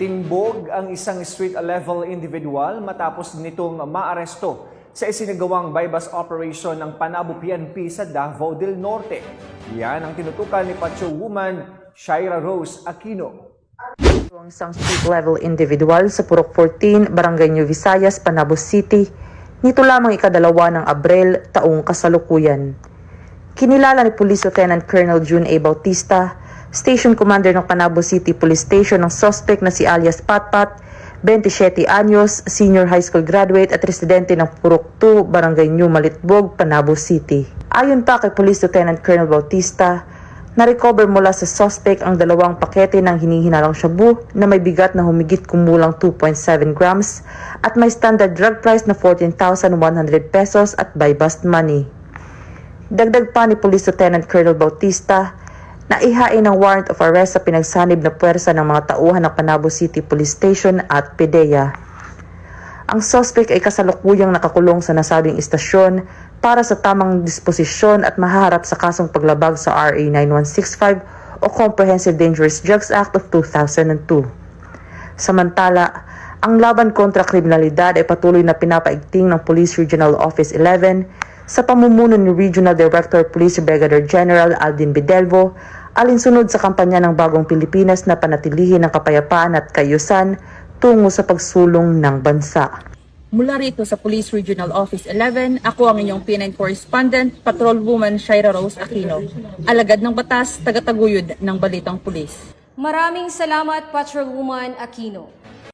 Tinbog ang isang street-level individual matapos nitong maaresto sa isinagawang bypass operation ng Panabo PNP sa Davao del Norte. Yan ang tinutukan ni Pacho Woman Shaira Rose Aquino. ang isang street-level individual sa Purok 14, Barangay New Visayas, Panabo City, nito lamang ikadalawa ng Abril, taong kasalukuyan. Kinilala ni Police Lieutenant Colonel June A. Bautista, Station Commander ng Panabo City Police Station ng suspect na si alias Patpat, 27 anyos, senior high school graduate at residente ng Purok 2, Barangay New Malitbog, Panabo City. Ayon pa kay Police Lieutenant Colonel Bautista, na-recover mula sa suspect ang dalawang pakete ng hinihinalang shabu na may bigat na humigit kumulang 2.7 grams at may standard drug price na 14,100 pesos at by bust money. Dagdag pa ni Police Lieutenant Colonel Bautista na ihain ang warrant of arrest sa pinagsanib na puwersa ng mga tauhan ng Panabo City Police Station at PDEA. Ang suspect ay kasalukuyang nakakulong sa nasabing istasyon para sa tamang disposisyon at maharap sa kasong paglabag sa RA 9165 o Comprehensive Dangerous Drugs Act of 2002. Samantala, ang laban kontra kriminalidad ay patuloy na pinapaigting ng Police Regional Office 11 sa pamumuno ni Regional Director Police Brigadier General Aldin Bidelvo alinsunod sa kampanya ng Bagong Pilipinas na panatilihin ang kapayapaan at kayusan tungo sa pagsulong ng bansa. Mula rito sa Police Regional Office 11, ako ang inyong PNN Correspondent, Patrolwoman Shaira Rose Aquino. Alagad ng batas, tagataguyod ng Balitang Pulis. Maraming salamat, Patrolwoman Aquino.